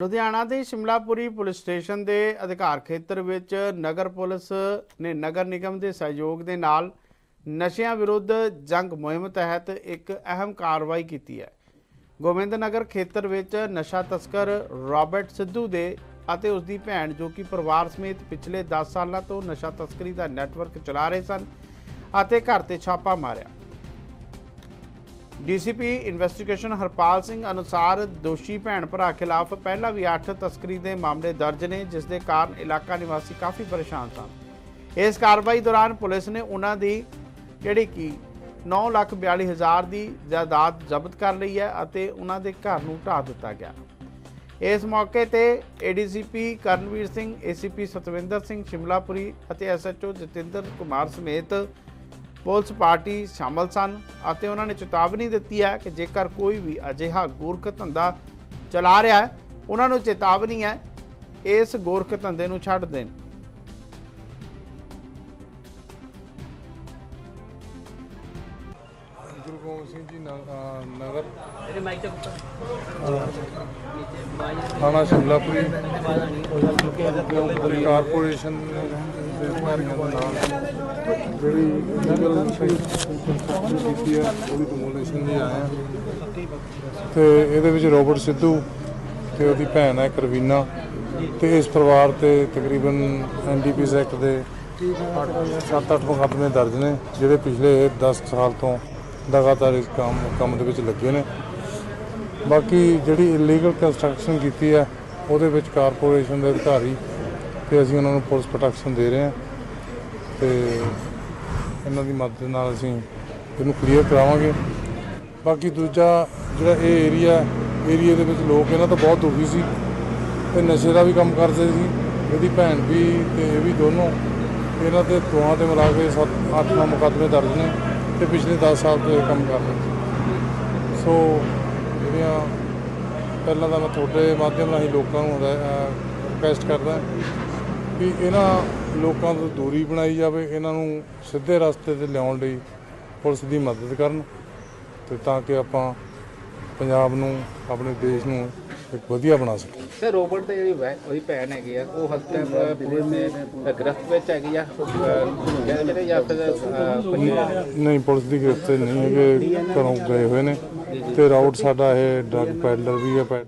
ਲੁਧਿਆਣਾ ਦੇ Shimlapuri police station ਦੇ ਅਧਿਕਾਰ ਖੇਤਰ ਵਿੱਚ ਨਗਰ ਪੁਲਿਸ ਨੇ ਨਗਰ ਨਿਗਮ ਦੇ ਸਹਿਯੋਗ ਦੇ ਨਾਲ ਨਸ਼ਿਆਂ ਵਿਰੁੱਧ ਜੰਗ ਮੁਹਿੰਮ ਤਹਿਤ ਇੱਕ ਅਹਿਮ ਕਾਰਵਾਈ ਕੀਤੀ ਹੈ। ਗੋਬਿੰਦ ਨਗਰ ਖੇਤਰ ਵਿੱਚ ਨਸ਼ਾ ਤਸਕਰ ਰਾਬਰਟ ਸਿੱਧੂ ਦੇ ਅਤੇ ਉਸ ਦੀ ਭੈਣ ਜੋ ਕਿ ਪਰਿਵਾਰ ਸਮੇਤ ਪਿਛਲੇ 10 ਸਾਲਾਂ ਤੋਂ ਨਸ਼ਾ ਤਸਕਰੀ ਦਾ ਨੈਟਵਰਕ ਚਲਾ ਰਹੇ ਸਨ ਅਤੇ ਘਰ ਤੇ ਛਾਪਾ ਮਾਰਿਆ। ਡੀਸੀਪੀ ਇਨਵੈਸਟੀਗੇਸ਼ਨ ਹਰਪਾਲ ਸਿੰਘ ਅਨੁਸਾਰ ਦੋਸ਼ੀ ਭੈਣ ਭਰਾ ਖਿਲਾਫ ਪਹਿਲਾਂ ਵੀ 8 ਤਸਕਰੀ ਦੇ ਮਾਮਲੇ ਦਰਜ ਨੇ, ਜਿਸ ਦੇ ਕਾਰਨ ਇਲਾਕਾ ਨਿਵਾਸੀ ਕਾਫੀ ਪਰੇਸ਼ਾਨ ਸਨ। ਇਸ ਕਾਰਵਾਈ ਦੌਰਾਨ ਪੁਲਿਸ ਨੇ ਉਹਨਾਂ ਦੀ ਜਿਹੜੀ ਕਿ 942000 ਦੀ ਜਾਇਦਾਦ ਜ਼ਬਤ ਕਰ ਲਈ ਹੈ ਅਤੇ ਉਹਨਾਂ ਦੇ ਘਰ ਨੂੰ ਢਾਹ ਦਿੱਤਾ ਗਿਆ। ਇਸ ਮੌਕੇ ਤੇ ਏਡੀਸੀਪੀ ਕਰਨਵੀਰ ਸਿੰਘ ਏਸੀਪੀ ਸਤਵਿੰਦਰ ਸਿੰਘ, ਸ਼ਿਮਲਾਪੁਰੀ ਅਤੇ ਐਸਐਚਓ ਜਤਿੰਦਰ ਕੁਮਾਰ ਸਮੇਤ ਪੁਲਿਸ ਪਾਰਟੀ ਸ਼ਾਮਲ ਸਨ ਅਤੇ ਉਹਨਾਂ ਨੇ ਚੇਤਾਵਨੀ ਦਿੱਤੀ ਹੈ ਕਿ ਜੇਕਰ ਕੋਈ ਵੀ ਅਜਿਹਾ ਗੋਰਖ ਧੰਦਾ ਚਲਾ ਰਿਹਾ ਹੈ ਉਹਨਾਂ ਨੂੰ ਚੇਤਾਵਨੀ ਹੈ ਇਸ ਗੋਰਖ ਧੰਦੇ ਨੂੰ ਛੱਡ ਦੇਣ। ਗੁਰੂ ਗੋਬਿੰਦ ਸਿੰਘ ਜੀ ਥਾਣਾ ਸ਼ਿਮਲਾਪੁਰੀ। ਕਾਰਪੋਰੇਸ਼ਨ ਦੇ ਅਧਿਕਾਰੀਆਂ ਜਿਹੜੀ ਲੀਗਲ ਕੀਤੀ ਹੈ ਉਹਦੀ ਡਿਮੋਲੇਸ਼ਨ ਲਈ ਆਏ ਆ ਤੇ ਇਹਦੇ ਵਿੱਚ ਰੋਬਰਟ ਸਿੱਧੂ ਤੇ ਉਹਦੀ ਭੈਣ ਹੈ ਕਰਵੀਨਾ ਤੇ ਇਸ ਪਰਿਵਾਰ ਤੇ ਤਕਰੀਬਨ ਐਨਡੀਪੀਐਸ ਐਕਟ ਦੇ 7-8 ਮੁਕੱਦਮੇ ਦਰਜ ਨੇ ਜਿਹੜੇ ਪਿਛਲੇ 10 ਸਾਲ ਤੋਂ ਲਗਾਤਾਰ ਇਸ ਕੰਮ ਕੰਮ ਦੇ ਵਿੱਚ ਲੱਗੇ ਨੇ। ਬਾਕੀ ਜਿਹੜੀ ਇਲੀਗਲ ਕੰਸਟਰਕਸ਼ਨ ਕੀਤੀ ਹੈ ਉਹਦੇ ਵਿੱਚ ਕਾਰਪੋਰੇਸ਼ਨ ਦੇ ਅਧਿਕਾਰੀ ਤੇ ਅਸੀਂ ਉਹਨਾਂ ਨੂੰ ਪੁਲਿਸ ਪ੍ਰੋਟੈਕਸ਼ਨ ਦੇ ਰਹੇ ਹਾਂ। ਤੇ ਇਹਨਾਂ ਦੀ ਮਦਦ ਨਾਲ ਅਸੀਂ ਇਹਨੂੰ ਕਲੀਅਰ ਕਰਾਵਾਂਗੇ। ਬਾਕੀ ਦੂਜਾ ਜਿਹੜਾ ਇਹ ਏਰੀਆ ਏਰੀਆ ਦੇ ਵਿੱਚ ਲੋਕ ਇਹਨਾਂ ਤੋਂ ਬਹੁਤ ਦੁਖੀ ਸੀ ਤੇ ਨਸ਼ੇ ਦਾ ਵੀ ਕੰਮ ਕਰਦੇ ਸੀ। ਇਹਦੀ ਭੈਣ ਵੀ ਤੇ ਇਹ ਵੀ ਦੋਨੋਂ ਇਹਨਾਂ ਦੇ ਦੋਹਾਂ ਤੇ ਮਿਲਾ ਕੇ 7 8 ਮੁਕੱਦਮੇ ਦਰਜ ਨੇ ਤੇ ਪਿਛਲੇ 10 ਸਾਲ ਤੋਂ ਇਹ ਕੰਮ ਕਰ ਰਹੇ ਸੀ ਸੋ ਜਿਹੜੀਆਂ ਪਹਿਲਾਂ ਤਾਂ ਮੈਂ ਤੁਹਾਡੇ ਮਾਧਿਅਮ ਰਾਹੀਂ ਲੋਕਾਂ ਨੂੰ ਰਿਕਵੈਸਟ ਕਰਦਾ ਕਿ ਇਹਨਾਂ ਲੋਕਾਂ ਤੋਂ ਦੂਰੀ ਬਣਾਈ ਜਾਵੇ ਇਹਨਾਂ ਨੂੰ ਸਿੱਧੇ ਰਸਤੇ ਤੇ ਲਿਆਉਣ ਲਈ ਪੁਲਿਸ ਦੀ ਮਦਦ ਕਰਨ ਤੇ ਤਾਂ ਕਿ ਆਪਾਂ ਪੰਜਾਬ ਨੂੰ ਆਪਣੇ ਦੇਸ਼ ਨੂੰ ਇੱਕ ਵਧੀਆ ਬਣਾ ਸਕੀਏ। ਸਰ ਰੋਬਰਟ ਤੇ ਜਿਹੜੀ ਉਹਦੀ ਭੈਣ ਹੈਗੀ ਆ ਉਹ ਤੱਕ ਪੁਲਿਸ ਦੇ ਗ੍ਰਿਫਤ ਵਿੱਚ ਹੈਗੀ ਆ ਜਿਹੜੇ ਜਾਂ ਫਿਰ ਨਹੀਂ ਪੁਲਿਸ ਦੀ ਗ੍ਰਿਫਤ ਨਹੀਂ ਹੈਗੇ ਘਰੋਂ ਗਏ ਹੋਏ ਨੇ ਤੇ ਰਾਊਟ ਸਾਡਾ ਇਹ ਡਰਗ ਪੈਡਲਰ ਵੀ ਹੈ ਪੈ-